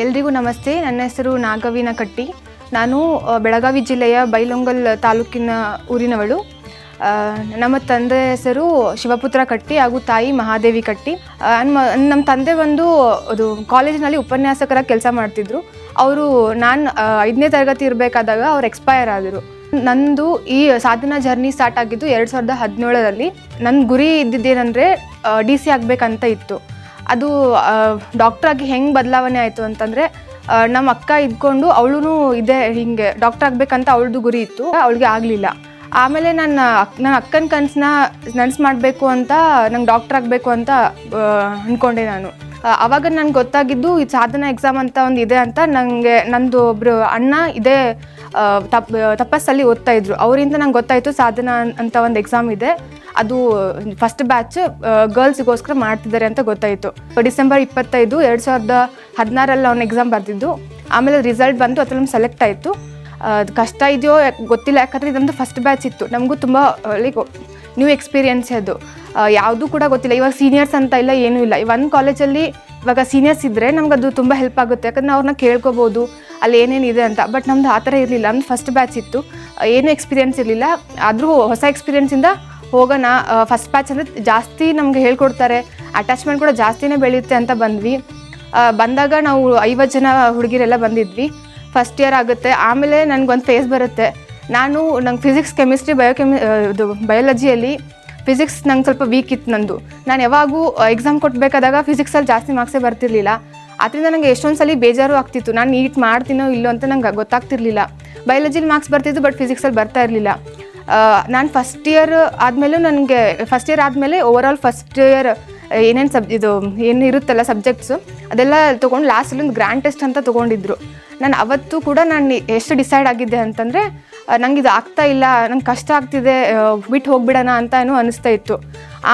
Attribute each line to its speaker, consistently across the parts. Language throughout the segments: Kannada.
Speaker 1: ಎಲ್ರಿಗೂ ನಮಸ್ತೆ. ನನ್ನ ಹೆಸರು ನಾಗವಿನ ಕಟ್ಟಿ. ನಾನು ಬೆಳಗಾವಿ ಜಿಲ್ಲೆಯ ಬೈಲೊಂಗಲ್ ತಾಲೂಕಿನ ಊರಿನವಳು. ನಮ್ಮ ತಂದೆ ಹೆಸರು ಶಿವಪುತ್ರ ಕಟ್ಟಿ ಹಾಗೂ ತಾಯಿ ಮಹಾದೇವಿ ಕಟ್ಟಿ. ನಮ್ಮ ತಂದೆ ಒಂದು ಅದು ಕಾಲೇಜಿನಲ್ಲಿ ಉಪನ್ಯಾಸಕರ ಕೆಲಸ ಮಾಡ್ತಿದ್ರು. ಅವರು ನಾನು ಐದನೇ ತರಗತಿ ಇರಬೇಕಾದಾಗ ಅವ್ರು ಎಕ್ಸ್ಪೈರ್ ಆದರು. ನಂದು ಈ ಸಾಧನಾ ಜರ್ನಿ ಸ್ಟಾರ್ಟ್ ಆಗಿದ್ದು ಎರಡು ಸಾವಿರದ ಹದಿನೇಳರಲ್ಲಿ. ನನ್ನ ಗುರಿ ಇದ್ದಿದ್ದೇನೆಂದರೆ ಡಿ ಸಿ ಆಗಬೇಕಂತ ಇತ್ತು. ಅದು ಡಾಕ್ಟ್ರ್ ಆಗಿ ಹೆಂಗೆ ಬದಲಾವಣೆ ಆಯಿತು ಅಂತಂದರೆ ನಮ್ಮ ಅಕ್ಕ ಇದ್ಕೊಂಡು ಅವಳು ಇದೆ ಹಿಂಗೆ ಡಾಕ್ಟರ್ ಆಗಬೇಕಂತ ಅವಳದು ಗುರಿ ಇತ್ತು, ಅವಳಿಗೆ ಆಗಲಿಲ್ಲ. ಆಮೇಲೆ ನನ್ನ ಅಕ್, ನನ್ನ ಅಕ್ಕನ ಕನಸನ್ನ ನನಸು ಮಾಡಬೇಕು ಅಂತ, ನಂಗೆ ಡಾಕ್ಟರ್ ಆಗಬೇಕು ಅಂತ ಅಂದ್ಕೊಂಡೆ ನಾನು. ಆವಾಗ ನನಗೆ ಗೊತ್ತಾಗಿದ್ದು, ಈ ಸಾಧನಾ ಎಕ್ಸಾಮ್ ಅಂತ ಒಂದು ಇದೆ ಅಂತ ನನಗೆ ನಂದು ಒಬ್ಬರು ಅಣ್ಣ ಇದೇ ತಪ್, ತಪಸ್ಸಲ್ಲಿ ಓದ್ತಾ ಇದ್ರು. ಅವರಿಂದ ನಂಗೆ ಗೊತ್ತಾಯಿತು ಸಾಧನಾ ಅಂತ ಒಂದು ಎಕ್ಸಾಮ್ ಇದೆ. ಅದು ಫಸ್ಟ್ ಬ್ಯಾಚ್ ಗರ್ಲ್ಸ್ಗೋಸ್ಕರ ಮಾಡ್ತಿದ್ದಾರೆ ಅಂತ ಗೊತ್ತಾಯಿತು. ಡಿಸೆಂಬರ್ ಇಪ್ಪತ್ತೈದು, ಎರಡು ಸಾವಿರದ ಹದಿನಾರಲ್ಲಿ ಅವ್ನು ಎಕ್ಸಾಮ್ ಬರೆದಿದ್ದು. ಆಮೇಲೆ ರಿಸಲ್ಟ್ ಬಂದು ಅದ್ರಲ್ಲಿ ಸೆಲೆಕ್ಟ್ ಆಯಿತು. ಅದು ಕಷ್ಟ ಇದೆಯೋ ಗೊತ್ತಿಲ್ಲ, ಯಾಕಂದರೆ ಇದೊಂದು ಫಸ್ಟ್ ಬ್ಯಾಚ್ ಇತ್ತು. ನಮಗೂ ತುಂಬ ಲೈಕ್ ನ್ಯೂ ಎಕ್ಸ್ಪೀರಿಯನ್ಸ್ ಅದು. ಯಾವುದೂ ಕೂಡ ಗೊತ್ತಿಲ್ಲ. ಇವಾಗ ಸೀನಿಯರ್ಸ್ ಅಂತ ಇಲ್ಲ, ಏನೂ ಇಲ್ಲ. ಒಂದು ಕಾಲೇಜಲ್ಲಿ ಇವಾಗ ಸೀನಿಯರ್ಸ್ ಇದ್ದರೆ ನಮ್ಗೆ ಅದು ತುಂಬ ಹೆಲ್ಪ್ ಆಗುತ್ತೆ. ಯಾಕಂದ್ರೆ ಅವ್ರನ್ನ ಕೇಳ್ಕೊಬೋದು, ಅಲ್ಲಿ ಏನೇನಿದೆ ಅಂತ. ಬಟ್ ನಮ್ದು ಆ ಥರ ಇರಲಿಲ್ಲ. ನಮ್ದು ಫಸ್ಟ್ ಬ್ಯಾಚ್ ಇತ್ತು. ಏನೂ ಎಕ್ಸ್ಪೀರಿಯೆನ್ಸ್ ಇರಲಿಲ್ಲ. ಆದರೂ ಹೊಸ ಎಕ್ಸ್ಪೀರಿಯನ್ಸಿಂದ ಹೋಗೋಣ. ಫಸ್ಟ್ ಬ್ಯಾಚ್ ಅಂದರೆ ಜಾಸ್ತಿ ನಮ್ಗೆ ಹೇಳ್ಕೊಡ್ತಾರೆ. ಅಟ್ಯಾಚ್ಮೆಂಟ್ ಕೂಡ ಜಾಸ್ತಿನೇ ಬೆಳೆಯುತ್ತೆ ಅಂತ ಬಂದ್ವಿ. ಬಂದಾಗ ನಾವು ಐವತ್ತು ಜನ ಹುಡುಗಿರೆಲ್ಲ ಬಂದಿದ್ವಿ. ಫಸ್ಟ್ ಇಯರ್ ಆಗುತ್ತೆ. ಆಮೇಲೆ ನನಗೊಂದು ಫೇಸ್ ಬರುತ್ತೆ. ನಾನು ನಂಗೆ ಫಿಸಿಕ್ಸ್ ಕೆಮಿಸ್ಟ್ರಿ ಬಯೋಕೆಮಿ ಇದು ಬಯಾಲಜಿಯಲ್ಲಿ ಫಿಸಿಕ್ಸ್ ನಂಗೆ ಸ್ವಲ್ಪ ವೀಕ್ ಇತ್ತು ನಂದು. ನಾನು ಯಾವಾಗೂ ಎಕ್ಸಾಮ್ ಕೊಟ್ಟಬೇಕಾದಾಗ ಫಿಸಿಕ್ಸಲ್ಲಿ ಜಾಸ್ತಿ ಮಾರ್ಕ್ಸೇ ಬರ್ತಿರ್ಲಿಲ್ಲ. ಅದರಿಂದ ನನಗೆ ಎಷ್ಟೊಂದು ಸಲ ಬೇಜಾರು ಆಗ್ತಿತ್ತು. ನಾನು ನೀಟ್ ಮಾಡ್ತೀನೋ ಇಲ್ಲೋ ಅಂತ ನಂಗೆ ಗೊತ್ತಾಗ್ತಿರ್ಲಿಲ್ಲ. ಬಯಾಲಜಿಲಿ ಮಾರ್ಕ್ಸ್ ಬರ್ತಿತ್ತು ಬಟ್ ಫಿಸಿಕ್ಸಲ್ಲಿ ಬರ್ತಾ ಇರಲಿಲ್ಲ. ನಾನು ಫಸ್ಟ್ ಇಯರ್ ಆದಮೇಲೂ ನನಗೆ ಫಸ್ಟ್ ಇಯರ್ ಆದಮೇಲೆ ಓವರ್ ಆಲ್ ಫಸ್ಟ್ ಇಯರ್ ಏನೇನು ಸಬ್ ಇದು, ಏನು ಇರುತ್ತಲ್ಲ ಸಬ್ಜೆಕ್ಟ್ಸು ಅದೆಲ್ಲ ತೊಗೊಂಡು ಲಾಸ್ಟಲ್ಲಿ ಒಂದು ಗ್ರ್ಯಾಂಡ್ ಟೆಸ್ಟ್ ಅಂತ ತೊಗೊಂಡಿದ್ರು. ನಾನು ಅವತ್ತು ಕೂಡ ನಾನು ಎಷ್ಟು ಡಿಸೈಡ್ ಆಗಿದ್ದೆ ಅಂತಂದರೆ ನಂಗೆ ಇದು ಆಗ್ತಾ ಇಲ್ಲ, ನಂಗೆ ಕಷ್ಟ ಆಗ್ತಿದೆ ಬಿಟ್ಟು ಹೋಗ್ಬಿಡೋಣ ಅಂತ ಏನೋ ಅನಿಸ್ತಾ ಇತ್ತು.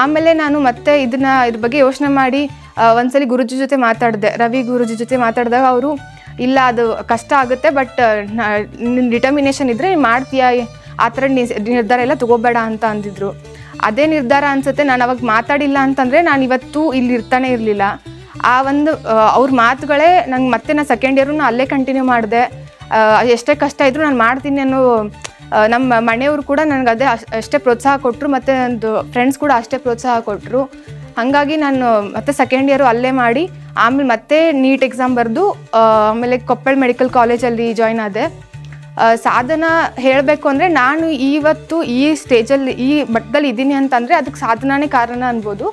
Speaker 1: ಆಮೇಲೆ ನಾನು ಮತ್ತೆ ಇದನ್ನು, ಇದ್ರ ಬಗ್ಗೆ ಯೋಚನೆ ಮಾಡಿ ಒಂದ್ಸಲಿ ಗುರುಜಿ ಜೊತೆ ಮಾತಾಡಿದೆ. ರವಿ ಗುರುಜಿ ಜೊತೆ ಮಾತಾಡಿದಾಗ ಅವರು, ಇಲ್ಲ, ಅದು ಕಷ್ಟ ಆಗುತ್ತೆ ಬಟ್ ನಿನ್ನ ಡಿಟರ್ಮಿನೇಷನ್ ಇದ್ದರೆ ಮಾಡ್ತೀಯಾ ಆ ಥರ ನಿರ್ಧಾರ ಎಲ್ಲ ತಗೋಬೇಡ ಅಂತ ಅಂದಿದ್ರು. ಅದೇ ನಿರ್ಧಾರ ಅನ್ಸುತ್ತೆ, ನಾನು ಅವಾಗ ಮಾತಾಡಿಲ್ಲ ಅಂತಂದರೆ ನಾನು ಇವತ್ತು ಇಲ್ಲಿ ಇರ್ತಾನೆ ಇರಲಿಲ್ಲ. ಆ ಒಂದು ಅವ್ರ ಮಾತುಗಳೇ ನಂಗೆ ಮತ್ತೆ ನಾನು ಸೆಕೆಂಡ್ ಇಯರು ಅಲ್ಲೇ ಕಂಟಿನ್ಯೂ ಮಾಡಿದೆ. ಎಷ್ಟೇ ಕಷ್ಟ ಇದ್ದರೂ ನಾನು ಮಾಡ್ತೀನಿ ಅನ್ನೋ ನಮ್ಮ ಮನೆಯವರು ಕೂಡ ನನಗೆ ಅದೇ ಅಷ್ಟೇ ಪ್ರೋತ್ಸಾಹ ಕೊಟ್ಟರು ಮತ್ತು ನಂದು ಫ್ರೆಂಡ್ಸ್ ಕೂಡ ಅಷ್ಟೇ ಪ್ರೋತ್ಸಾಹ ಕೊಟ್ಟರು ಹಾಗಾಗಿ ನಾನು ಮತ್ತೆ ಸೆಕೆಂಡ್ ಇಯರು ಅಲ್ಲೇ ಮಾಡಿ, ಆಮೇಲೆ ಮತ್ತೆ ನೀಟ್ ಎಕ್ಸಾಮ್ ಬರೆದು ಆಮೇಲೆ ಕೊಪ್ಪಳ ಮೆಡಿಕಲ್ ಕಾಲೇಜಲ್ಲಿ ಜಾಯ್ನ್ ಆದೆ. ಸಾಧನ ಹೇಳಬೇಕು ಅಂದರೆ ನಾನು ಇವತ್ತು ಈ ಸ್ಟೇಜಲ್ಲಿ ಈ ಮಟ್ಟದಲ್ಲಿ ಇದ್ದೀನಿ ಅಂತಂದರೆ ಅದಕ್ಕೆ ಸಾಧನನೇ ಕಾರಣ ಅನ್ಬೋದು.